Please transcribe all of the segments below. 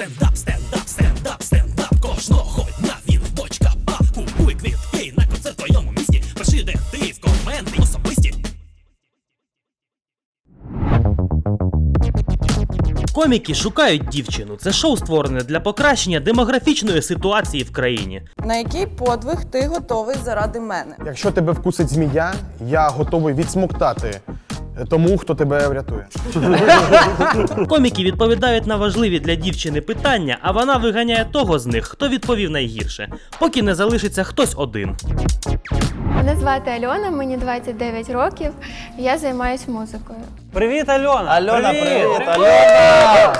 Стендап, стендап, стендап, стендап кожного дня він бочка пап Купуй квітки на концерт в твоєму місті Пиши, де ти в коменти особисті Коміки шукають дівчину. Це шоу створене для покращення демографічної ситуації в країні. На який подвиг ти готовий заради мене? Якщо тебе вкусить змія, я готовий відсмоктати тому, хто тебе врятує. Коміки відповідають на важливі для дівчини питання, а вона виганяє того з них, хто відповів найгірше, поки не залишиться хтось один. Мене звати Альона, мені 29 років. Я займаюся музикою. Привіт, Альона! Альона, привіт! Альона!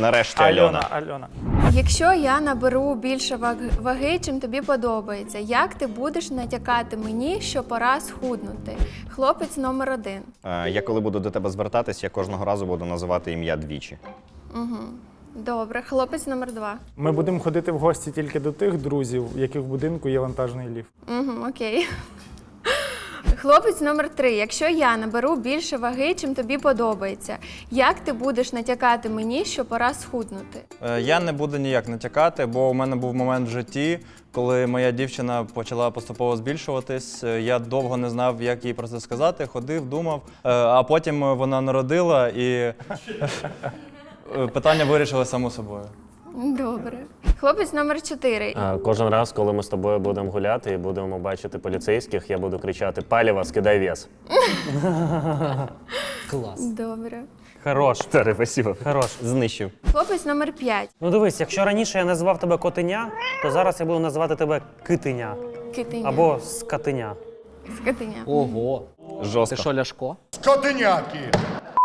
Нарешті Альона. Альона. Якщо я наберу більше ваг- ваги, чим тобі подобається, як ти будеш натякати мені, що пора схуднути? Хлопець номер один. Е, Я коли буду до тебе звертатись, я кожного разу буду називати ім'я двічі. Добре, хлопець номер два. Ми будемо ходити в гості тільки до тих друзів, в яких в будинку є вантажний ліфт. Угу, окей. Хлопець номер три. Якщо я наберу більше ваги, чим тобі подобається, як ти будеш натякати мені, що пора схуднути? Е, Я не буду ніяк натякати, бо у мене був момент в житті, коли моя дівчина почала поступово збільшуватись. Е, Я довго не знав, як їй про це сказати, ходив, думав. Е, А потім вона народила і питання вирішили само собою. Добре. Хлопець номер чотири. А, Кожен раз, коли ми з тобою будемо гуляти і будемо бачити поліцейських, я буду кричати Палєва, скидай вес. Добре. Хорош, Таре, спасибо. хорош. Знищив. Хлопець номер п'ять. Ну дивись, якщо раніше я називав тебе котеня, то зараз я буду називати тебе китеня Китиня. або скотеня. Скотиня. Ого, Жорстко. ти що, Ляшко?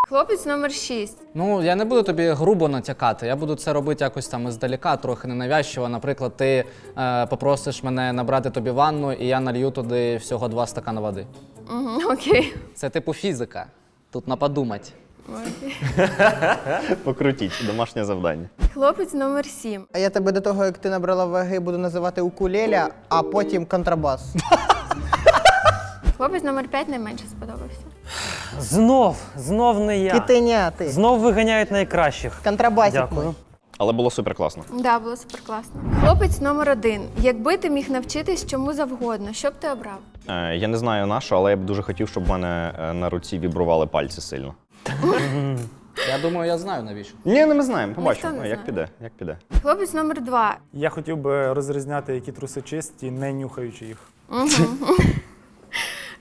Хлопець номер шість. Ну, я не буду тобі грубо натякати. Я буду це робити якось там іздалека, трохи ненавязчиво. Наприклад, ти е, попросиш мене набрати тобі ванну, і я налью туди всього два стакани води. Угу, окей. Це типу фізика. Тут на подумати. Окей. Покрутіть, домашнє завдання. Хлопець номер сім. А я тебе до того, як ти набрала ваги, буду називати укулеля, а потім контрабас. Хлопець номер п'ять найменше сподобався. Знов, знов не я. Китеня ти. Знов виганяють найкращих. Контрабасик Дякую. мой. Але було супер класно. Да, було супер класно. Хлопець номер один. Якби ти міг навчитись чому завгодно, що б ти обрав? Е, Я не знаю на що, але я б дуже хотів, щоб в мене е, на руці вібрували пальці сильно. Я думаю, я знаю навіщо. Ні, не ми знаємо, побачимо, не Ну, як знає. піде, як піде. Хлопець номер два. Я хотів би розрізняти, які труси чисті, не нюхаючи їх.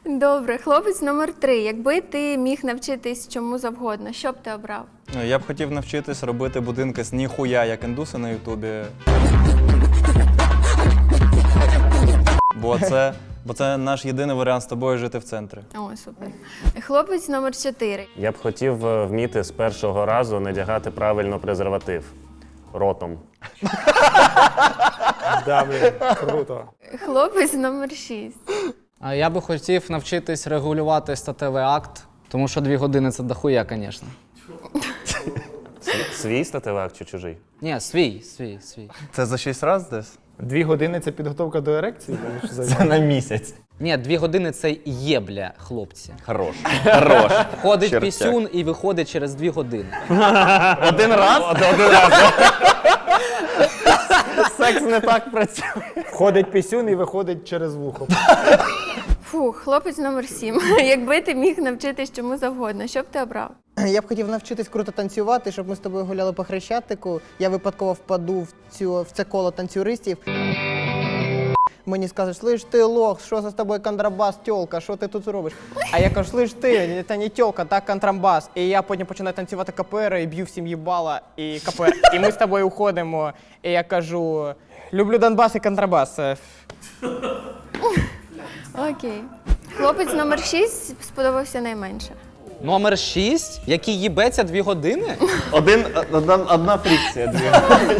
Добре, хлопець номер три. Якби ти міг навчитись чому завгодно, що б ти обрав? Ну, Я б хотів навчитись робити будинки з ніхуя, як індуси на Ютубі. Бо це, бо це наш єдиний варіант з тобою жити в центрі. О, супер. Хлопець номер чотири. Я б хотів е, вміти з першого разу надягати правильно презерватив ротом. Да, блін, круто. Хлопець номер шість. А я би хотів навчитись регулювати статевий акт, тому що дві години це дохуя, звісно. Свій статевий акт чи чужий? Ні, свій, свій, свій. Це за 6 разів десь? Дві години це підготовка до ерекції? За- Це на місяць. Ні, дві години це є, бля, хлопці. Хорош. Хорош. Входить Чертяк. пісюн і виходить через дві години. Один раз? Один раз. Секс не так працює. Входить пісюн і виходить через вухо. Фу, хлопець номер сім. Якби ти міг навчитись чому завгодно, що б ти обрав? Я б хотів навчитись круто танцювати, щоб ми з тобою гуляли по хрещатику. Я випадково впаду в цю в це коло танцюристів. Мені скажуть, слиш ти лох, що за з тобою контрабас, тьолка, що ти тут робиш? А я кажу, слиш ти, це не тьолка, так контрабас. І я потім починаю танцювати КПР і б'ю всім їбала і КПР. І ми з тобою уходимо. І я кажу, люблю Донбас і контрабас. Окей. Хлопець номер шість сподобався найменше. Номер 6, який їбеться дві години? Один, одна, одна фрікція, дві.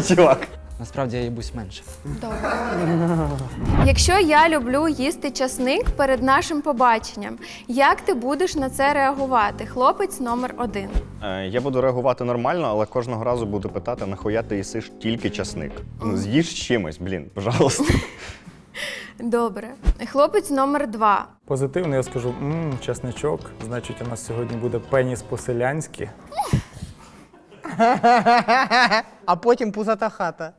Чувак. Насправді я їбусь менше. Добре. Якщо я люблю їсти часник перед нашим побаченням, як ти будеш на це реагувати? Хлопець номер один. Е, Я буду реагувати нормально, але кожного разу буду питати, нахуя ти їсиш тільки часник. Ну, з'їж чимось, блін, пожалуйста. Добре. Хлопець номер два. Позитивно я скажу, мм, чесничок, значить у нас сьогодні буде пеніс по-селянськи. А потім пузата хата.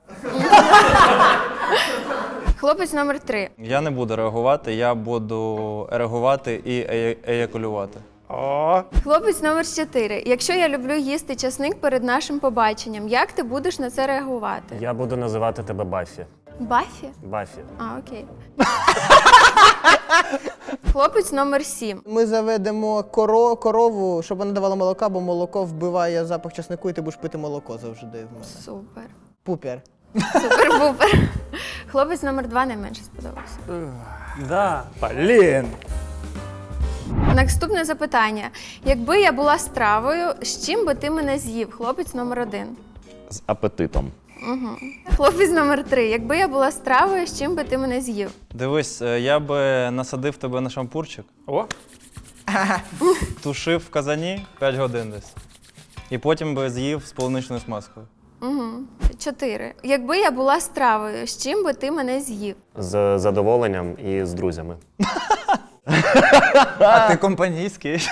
Хлопець номер 3 Я не буду реагувати, я буду реагувати і е- еякулювати. О, Хлопець номер 4 Якщо я люблю їсти часник перед нашим побаченням, як ти будеш на це реагувати? Я буду називати тебе Баффі. Бафі? Баффі. А, окей. Хлопець номер 7 Ми заведемо коро, корову, щоб вона давала молока, бо молоко вбиває запах часнику, і ти будеш пити молоко завжди в мене. Супер. Пупер. Супер-пупер. Хлопець номер 2 найменше сподобався. да. Блін. Наступне запитання. Якби я була стравою, з чим би ти мене з'їв? Хлопець номер 1 З апетитом. Хлопець номер 3 Якби я була стравою, з чим би ти мене з'їв? Дивись, е, я би насадив тебе на шампурчик, О, тушив в казані 5 годин десь. І потім би з'їв з полуничною смазкою. Угу. 4 Якби я була стравою, з чим би ти мене з'їв? З задоволенням і з друзями. А ти компанійський.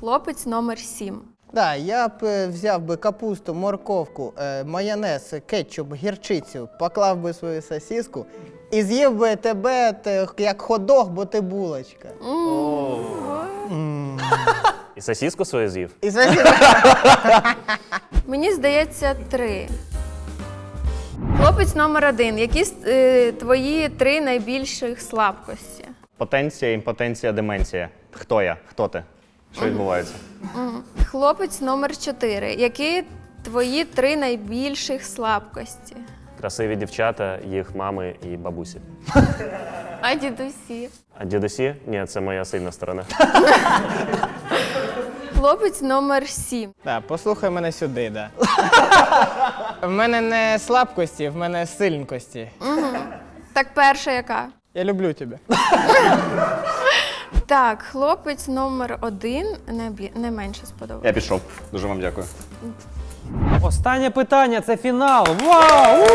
Хлопець номер 7 Да, я б е, взяв би капусту, морковку, е, майонез, кетчуп, гірчицю, поклав би свою сосиску і з'їв би тебе те, як ходох, бо ти булочка. І сосіску свою з'їв. І сосиску. Мені здається, 3 Хлопець номер 1 Які е, твої три найбільших слабкості? Потенція, імпотенція, деменція. Хто я? Хто ти? Що відбувається? Хлопець номер 4 Які твої три найбільших слабкості? Красиві дівчата, їх мами і бабусі. А дідусі? А дідусі? Ні, це моя сильна сторона. Хлопець номер 7 Да, послухай мене сюди, да. В мене не слабкості, в мене сильнкості. Так, перша яка? Я люблю тебе. Так, хлопець номер один не, бі... не менше сподобався. Я пішов. Дуже вам дякую. Останнє питання це фінал. Вау!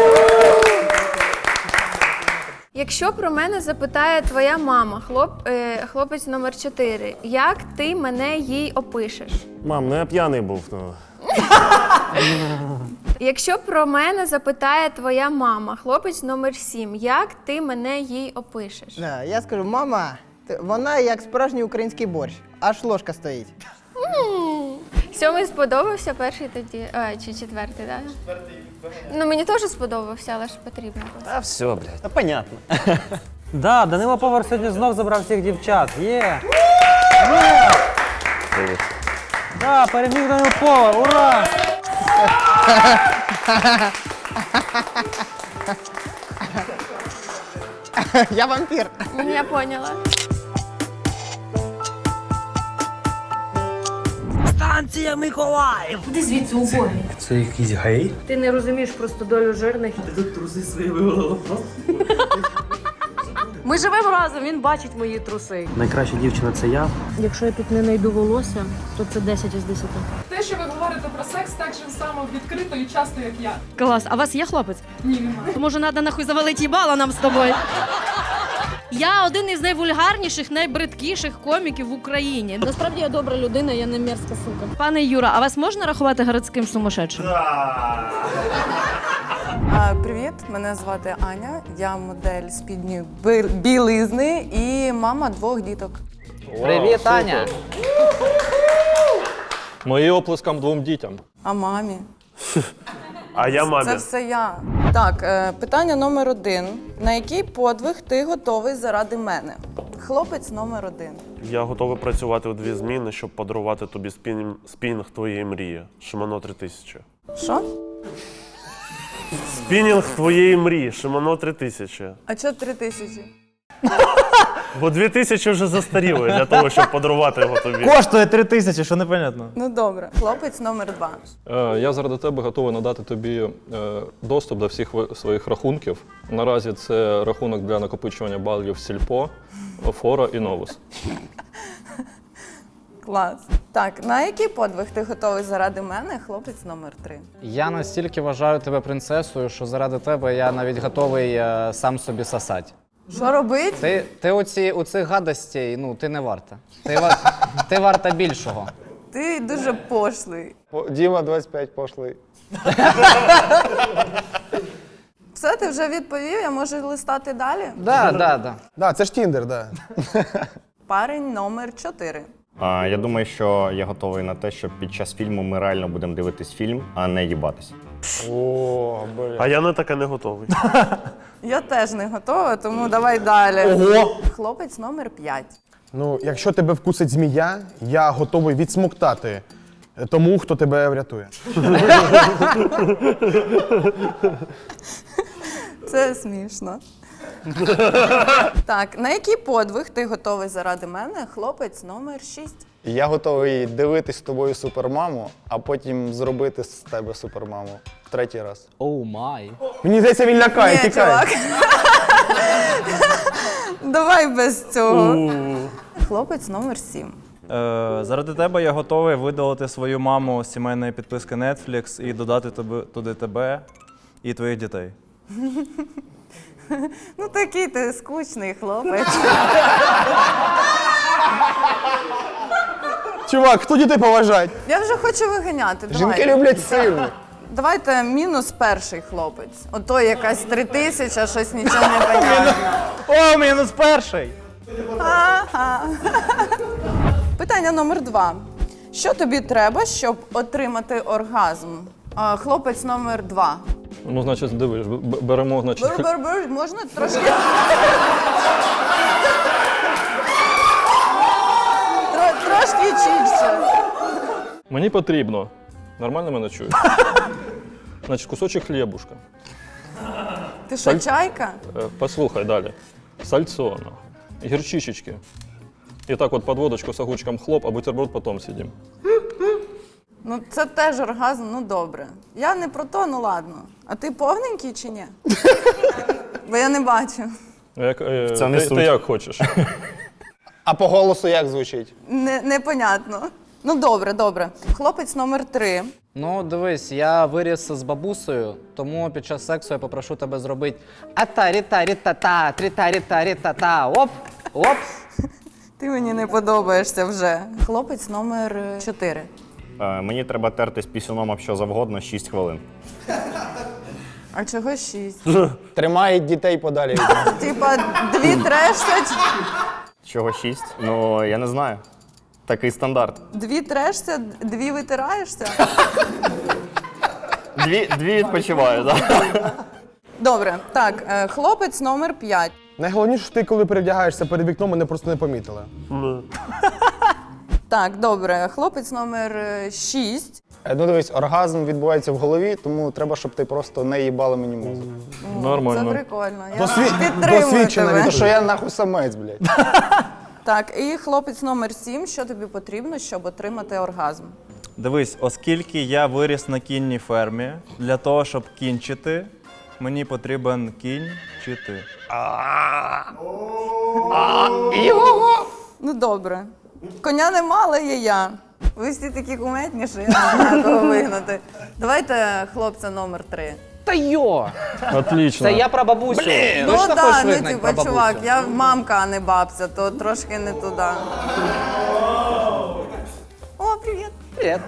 Якщо про мене запитає твоя мама, хлоп... е, хлопець номер 4 як ти мене їй опишеш? Мам, ну я п'яний був. Ну. Якщо про мене запитає твоя мама, хлопець номер 7 як ти мене їй опишеш? Да, я скажу, мама, вона як справжній український борщ, аж ложка стоїть. Сьомий сподобався, перший тоді. А, чи четвертий, так? Четвертий. Ну мені теж сподобався, але ж потрібно. було. Та все, блядь. Та понятно. Да, Данило Повар сьогодні знов забрав всіх дівчат. Є! Привіт. Да, переміг Данило Повар, ура! Я вампір. Я поняла. Станція Миколаїв! Куди звідси убогий? Це якийсь гей? Ти не розумієш просто долю жирних. Труси свої виволо. Ми живемо разом, він бачить мої труси. Найкраща дівчина це я. Якщо я тут не знайду волосся, то це 10 із 10. Те, що ви говорите про секс, так же само відкрито і часто, як я. Клас, а у вас є хлопець? Ні, немає. То може треба нахуй завалити їбало нам з тобою. Я один із найвульгарніших, найбридкіших коміків в Україні. Насправді я добра людина, я не мерзка сука. Пане Юра, а вас можна рахувати городським сумасшедшим? А, привіт, мене звати Аня. Я модель спідньої білизни і мама двох діток. Привіт, Аня! Мої оплескам двом дітям. А мамі? А я мамі. Це все я. Так, е, питання номер один. На який подвиг ти готовий заради мене? Хлопець номер один. Я готовий працювати у дві зміни, щоб подарувати тобі спінінг, спінінг твоєї мрії. Шимано 3000. Що? Спінінг твоєї мрії, Шимано 3000. А чого три тисячі? Бо 2000 вже застаріло для того, щоб подарувати його тобі. Коштує три тисячі, що непонятно. Ну добре. Хлопець номер два. Е, Я заради тебе готовий надати тобі е, доступ до всіх ви- своїх рахунків. Наразі це рахунок для накопичування балів Сільпо, Фора і Новус. Клас. Так, на який подвиг ти готовий заради мене? Хлопець номер три. Я настільки вважаю тебе принцесою, що заради тебе я навіть готовий е, сам собі сосати. Що робить? Ти, ти оці, у цих гадостей, ну, ти не варта. Ти, ва- ти варта більшого. Ти дуже пошлий. Діма 25 пошлий. Все, ти вже відповів, я можу листати далі. Да, да, да. Да, це ж Тіндер, да. Парень номер 4. А, я думаю, що я готовий на те, що під час фільму ми реально будемо дивитись фільм, а не їбатись. О, блін. А я на таке не готовий. Я теж не готова, тому давай далі. Ого! Хлопець номер 5. Ну, якщо тебе вкусить змія, я готовий відсмоктати тому, хто тебе врятує. Це смішно. так, на який подвиг ти готовий заради мене? Хлопець номер 6. Я готовий дивитись з тобою супермаму, а потім зробити з тебе супермаму. Третій раз. Оу май. Мені здається, він лякає, Ні, тікає. чувак. Давай без цього. Хлопець номер 7. Е, заради тебе я готовий видалити свою маму з сімейної підписки Netflix і додати тобі, туди тебе і твоїх дітей. Ну такий ти скучний хлопець. Чувак, хто дітей поважать? Я вже хочу виганяти. Жінки Давай. люблять сильних. Давайте мінус перший хлопець. Ото якась три тисячі, щось нічого не понятно. О, мінус перший! Ага. Питання номер два. Що тобі треба, щоб отримати оргазм? А, хлопець номер два. Ну, значить, дивись, б- беремо, значить. Можна трошки. Тро- Трошки чіпше. Мені потрібно. Нормально мене чуєш? Значить, кусочок хлібушка. Ти що, Саль- чайка? Е, Послухай далі. Сальцо, гірчичечки. І так от под водочку з огурчиком хлоп, а бутерброд потім сидім. Ну, це теж оргазм, ну добре. Я не про то, ну ладно. А ти повненький чи ні? Бо я не бачу. Як, е, Це не ти, суть. ти як хочеш. А по голосу як звучить? Не, непонятно. Ну добре, добре. Хлопець номер три. Ну, дивись, я виріс з бабусею, тому під час сексу я попрошу тебе зробити ата ріта ріта та тріта ріта ріта та оп, оп. Ти мені не подобаєшся вже. Хлопець номер чотири. Е, мені треба тертись пісюном об що завгодно 6 хвилин. А чого шість? Тримає дітей подалі. Типа дві трешся, Чого 6? Ну, я не знаю. Такий стандарт. дві трешся, дві витираєшся. Дві, дві відпочиваю, так? Добре, так, е, хлопець номер п'ять. Найголовніше, що ти, коли перевдягаєшся перед вікном, мене просто не помітила. Так, добре, хлопець номер е, шість. Е, Ну дивись, оргазм відбувається в голові, тому треба, щоб ти просто не їбала мені мозок. Це Нормально. прикольно. Я Досві- підтримую досвідчена тебе. Тому що я нахуй самець, блядь. Так, і хлопець номер сім. Що тобі потрібно, щоб отримати оргазм? Дивись, оскільки я виріс на кінній фермі, для того, щоб кінчити, мені потрібен кінчити. Ну добре. Коня нема, але є я. Ви всі такі куметні, що я не знаю, кого вигнати. Давайте хлопця номер три. Та йо! Отлично. Це я про бабусю. Ну Точно так, ну вигнати типа, чувак, я мамка, а не бабця, то трошки не туди. О, привіт! Привіт.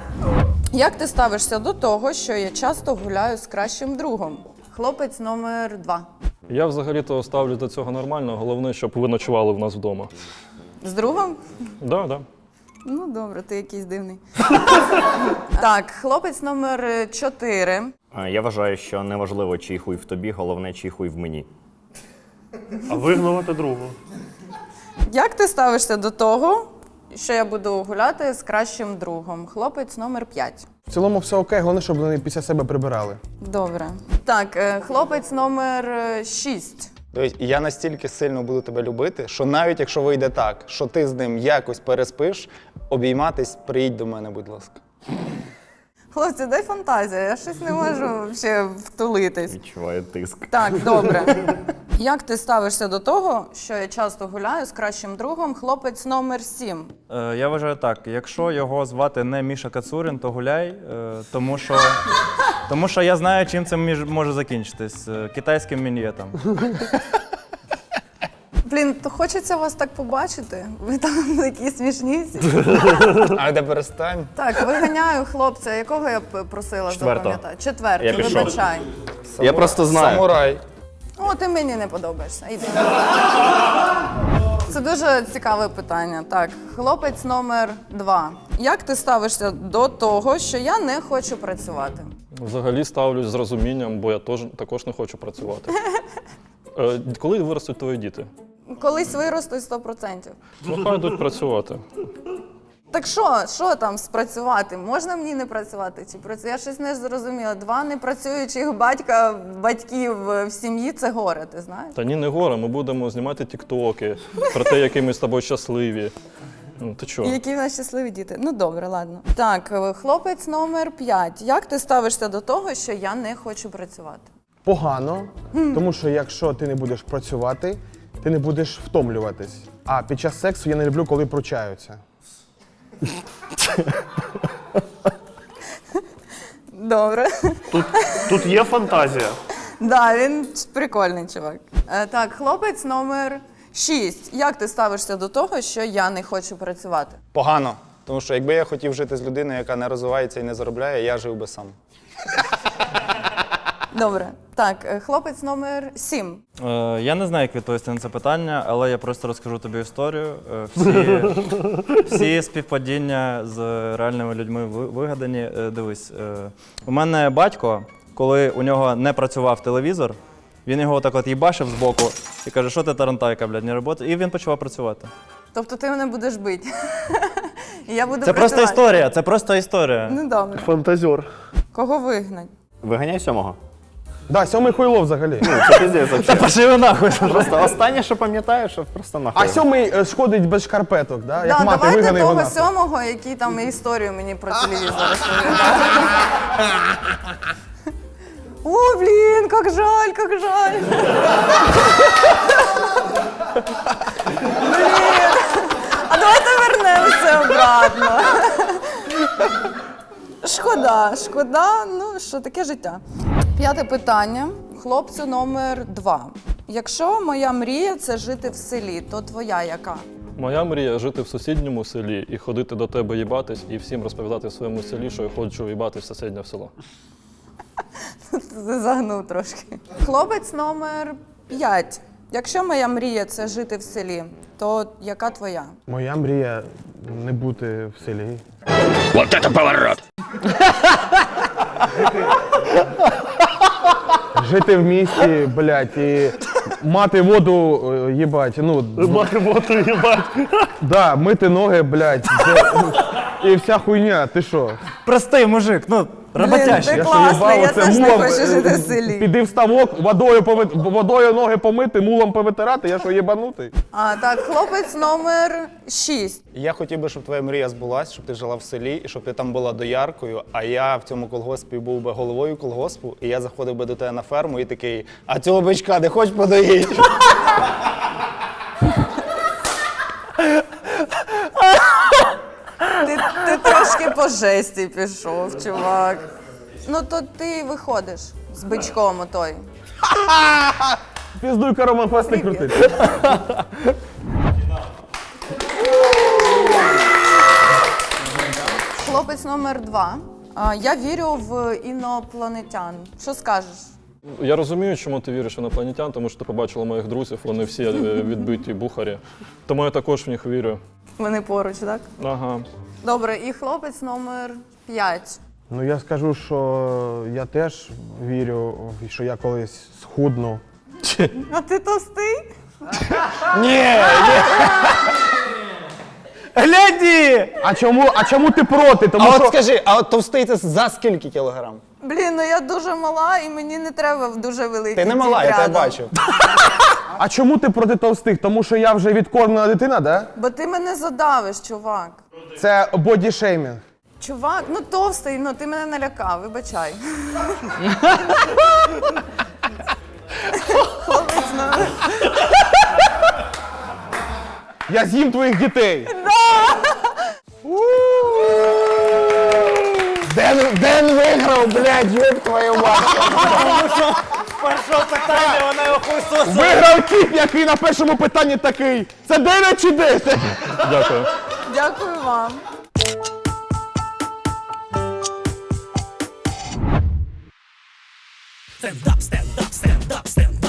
Як ти ставишся до того, що я часто гуляю з кращим другом? Хлопець номер два. Я взагалі-то ставлю до цього нормально. Головне, щоб ви ночували в нас вдома. З другом? Да, да. Ну, добре, ти якийсь дивний. так, хлопець номер чотири. Е, Я вважаю, що неважливо, чий хуй в тобі, головне, чий хуй в мені. А вигнувати другу. Як ти ставишся до того, що я буду гуляти з кращим другом? Хлопець номер 5. В цілому все окей, головне, щоб вони після себе прибирали. Добре. Так, е, хлопець номер 6. Дивись, я настільки сильно буду тебе любити, що навіть якщо вийде так, що ти з ним якось переспиш, обійматись, приїдь до мене, будь ласка. Хлопці, дай фантазія, я щось не можу ще втулитись. Відчуваю тиск. Так, добре. Як ти ставишся до того, що я часто гуляю з кращим другом? Хлопець номер 7. Е, я вважаю так: якщо його звати не Міша Кацурін, то гуляй, е, тому що. Тому що я знаю, чим це між- може закінчитись. Е, Китайським мін'єтом. Блін, то хочеться вас так побачити. Ви там такі смішні. всі. А де перестань. Так, виганяю хлопця, якого я б просила Четвертого. запам'ятати? Четвертий, Я пішов. вибачай. Я просто знаю. Самурай. О, ти мені не подобаєшся. Іди. Це дуже цікаве питання. Так, хлопець номер два. Як ти ставишся до того, що я не хочу працювати? Взагалі ставлюсь з розумінням, бо я теж, також не хочу працювати. Е, Коли виростуть твої діти? Колись виростуть 100%. Ну, хай йдуть працювати. Так що, що там спрацювати? Можна мені не працювати чи працювати? Я щось не зрозуміла. Два непрацюючих батька, батьків в сім'ї це горе, ти знаєш? Та ні, не горе, ми будемо знімати тіктоки про те, які ми з тобою щасливі. Ну, ти чого? Які в нас щасливі діти. Ну добре, ладно. Так, е, хлопець номер 5. Як ти ставишся до того, що я не хочу працювати? Погано, тому що якщо ти не будеш працювати, ти не будеш втомлюватись. А під час сексу я не люблю, коли пручаються. Добре. Тут, тут є фантазія. Да, він прикольний чувак. Е, так, хлопець номер 6. Як ти ставишся до того, що я не хочу працювати? Погано. Тому що якби я хотів жити з людиною, яка не розвивається і не заробляє, я жив би сам. Добре. Так, е, хлопець номер 7. Е, я не знаю, як відповісти на це питання, але я просто розкажу тобі історію. Е, всі, всі співпадіння з реальними людьми ви- вигадані. Е, дивись, е, у мене батько, коли у нього не працював телевізор, він його отак от їбашив з боку і каже, що ти тарантайка, блядь, не робота. І він почав працювати. Тобто ти мене будеш бити. І я буду Це просто працювати. історія, це просто історія. Ну добре. Фантазер. Кого вигнать? Виганяй сьомого. Да, сьомий хуйло взагалі. Ну, це піздець Та взагалі. пошли нахуй. Просто останнє, що пам'ятаю, що просто нахуй. А сьомий е, сходить без шкарпеток, да? як да, мати давайте вигане того нахуй. сьомого, який там історію мені про телевізор розповідав. О, блін, як жаль, як жаль. Блін. А давайте вернемося обратно. Шкода, шкода, ну що таке життя. П'яте питання. Хлопцю номер два. Якщо моя мрія це жити в селі, то твоя яка? Моя мрія жити в сусідньому селі і ходити до тебе їбатись, і всім розповідати в своєму селі, що я хочу їбатись в сусіднє село. Ти Загнув трошки. Хлопець номер 5. Якщо моя мрія це жити в селі, то яка твоя? Моя мрія не бути в селі. Жити в місті, блядь, і мати воду, е, їбать, ну, Мати воду їбать. да, мити ноги, блядь, це- і вся хуйня, ти що? Простий мужик, ну, роботящий. ти класний, я це теж не хочу жити в селі. Піди в ставок, водою, пови- водою ноги помити, мулом повитирати, я що, єбанутий? А, так, хлопець номер 6. Я хотів би, щоб твоя мрія збулась, щоб ти жила в селі і щоб ти там була дояркою, а я в цьому колгоспі був би головою колгоспу, і я заходив би до тебе на ферму і такий, а цього бичка не хоч подоїть? Ти, ти трошки по жесті пішов, чувак. Ну то ти виходиш з бичком отой. Піздуй Роман Фест не крутити. Хлопець номер 2. А, я вірю в інопланетян. Що скажеш? Я розумію, чому ти віриш в інопланетян, тому що ти побачила моїх друзів, вони всі е, відбиті бухарі. Тому я також в них вірю. Вони поруч, так? Ага. Добре, і хлопець номер 5. Ну я скажу, що я теж вірю, що я колись схудну. А ти товстий? Гляді! А чому, а чому ти проти? Тому А що от скажи, а от товстий ти за скільки кілограм? Блін, ну я дуже мала і мені не треба в дуже великий. Ти не мала, я тебе бачив. а чому ти проти товстих? Тому що я вже відкормлена дитина, да? Бо ти мене задавиш, чувак. Це бодішеймінг. Чувак, ну товстий, ну ти мене налякав, вибачай. Хлопець. Я з'їм твоїх дітей. Ден, Ден виграв, блядь, ёб твою мать. Першого питання вона його хуйсосила. Виграв кіп, який на першому питанні такий. Це 9 чи 10? Дякую. Дякую вам. Стендап, стендап, стендап, стендап